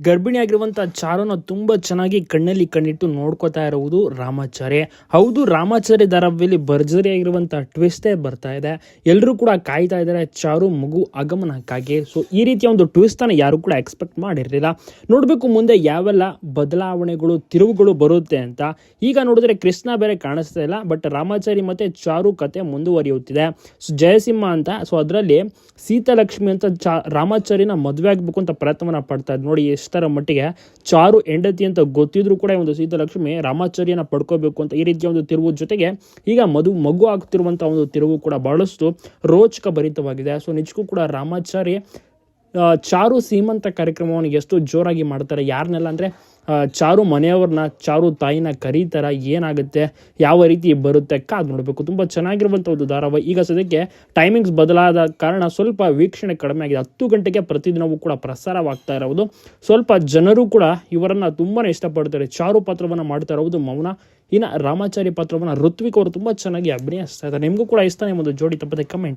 ಗರ್ಭಿಣಿಯಾಗಿರುವಂಥ ಚಾರುನ ತುಂಬ ಚೆನ್ನಾಗಿ ಕಣ್ಣಲ್ಲಿ ಕಣ್ಣಿಟ್ಟು ನೋಡ್ಕೋತಾ ಇರುವುದು ರಾಮಾಚಾರ್ಯ. ಹೌದು, ರಾಮಾಚಾರ್ಯ ಭರ್ಜರಿ ಭರ್ಜರಿಯಾಗಿರುವಂಥ ಟ್ವಿಸ್ಟೇ ಬರ್ತಾ ಇದೆ. ಎಲ್ಲರೂ ಕೂಡ ಕಾಯ್ತಾ ಇದ್ದಾರೆ ಚಾರು ಮಗು ಆಗಮನಕ್ಕಾಗಿ. ಸೊ ಈ ರೀತಿಯ ಒಂದು ಟ್ವಿಸ್ಟನ್ನು ಯಾರು ಕೂಡ ಎಕ್ಸ್ಪೆಕ್ಟ್ ಮಾಡಿರಲಿಲ್ಲ. ನೋಡಬೇಕು ಮುಂದೆ ಯಾವೆಲ್ಲ ಬದಲಾವಣೆಗಳು, ತಿರುವುಗಳು ಬರುತ್ತೆ ಅಂತ. ಈಗ ನೋಡಿದ್ರೆ ಕೃಷ್ಣ ಬೇರೆ ಕಾಣಿಸ್ತಾ ಇಲ್ಲ ಬಟ್ ರಾಮಾಚಾರಿ ಮತ್ತು ಚಾರು ಕತೆ ಮುಂದುವರಿಯುತ್ತಿದೆ. ಸೊ ಜಯಸಿಂಹ ಅಂತ ಸೊ ಅದರಲ್ಲಿ ಸೀತಾಲಕ್ಷ್ಮಿ ಅಂತ ಚಾ, ರಾಮಾಚಾರಿನ ಮದುವೆ ಆಗಬೇಕು ಅಂತ ಪ್ರಯತ್ನವನ್ನ ಪಡ್ತಾ ನೋಡಿ ಎಷ್ಟರ ಮಟ್ಟಿಗೆ ಚಾರು ಹೆಂಡತಿ ಅಂತ ಗೊತ್ತಿದ್ರು ಕೂಡ ಒಂದು ಸೀತಾಲಕ್ಷ್ಮಿ ರಾಮಾಚಾರ್ಯನ ಪಡ್ಕೋಬೇಕು ಅಂತ ಈ ರೀತಿಯ ಒಂದು ತಿರುವು ಜೊತೆಗೆ ಈಗ ಮದು ಮಗು ಆಗ್ತಿರುವಂಥ ಒಂದು ತಿರುವು ಕೂಡ ಬಹಳಷ್ಟು ರೋಚಕ ಭರಿತವಾಗಿದೆ. ಸೊ ನಿಜಕ್ಕೂ ಕೂಡ ರಾಮಾಚಾರಿ ಆ, ಚಾರು ಸೀಮಂತ ಕಾರ್ಯಕ್ರಮವನ್ನು ಎಷ್ಟು ಜೋರಾಗಿ ಮಾಡ್ತಾರೆ. ಯಾರನ್ನೆಲ್ಲ ಅಂದರೆ ಚಾರು ಮನೆಯವ್ರನ್ನ, ಚಾರು ತಾಯಿನ ಕರೀತಾರ, ಏನಾಗುತ್ತೆ, ಯಾವ ರೀತಿ ಬರುತ್ತೆ, ಕಾದು ನೋಡಬೇಕು. ತುಂಬ ಚೆನ್ನಾಗಿರುವಂಥ ಒಂದು ಧಾರಾವಾಹಿ. ಈಗ ಸದ್ಯಕ್ಕೆ ಟೈಮಿಂಗ್ಸ್ ಬದಲಾದ ಕಾರಣ ಸ್ವಲ್ಪ ವೀಕ್ಷಣೆ ಕಡಿಮೆ ಆಗಿದೆ. ಹತ್ತು ಗಂಟೆಗೆ ಪ್ರತಿದಿನವೂ ಕೂಡ ಪ್ರಸಾರವಾಗ್ತಾ ಇರೋದು. ಸ್ವಲ್ಪ ಜನರು ಕೂಡ ಇವರನ್ನು ತುಂಬಾ ಇಷ್ಟಪಡ್ತಾರೆ. ಚಾರು ಪಾತ್ರವನ್ನು ಮಾಡ್ತಾ ಇರೋದು ಮೌನ. ಇನ್ನು ರಾಮಾಚಾರಿ ಪಾತ್ರವನ್ನು ಋತ್ವಿಕ್ ಅವರು ತುಂಬ ಚೆನ್ನಾಗಿ ಅಭಿನಯಿಸ್ತಾ ಇದ್ದಾರೆ. ನಿಮಗೂ ಕೂಡ ಇಷ್ಟ ಒಂದು ಜೋಡಿ ತಪ್ಪದೆ ಕಮೆಂಟ್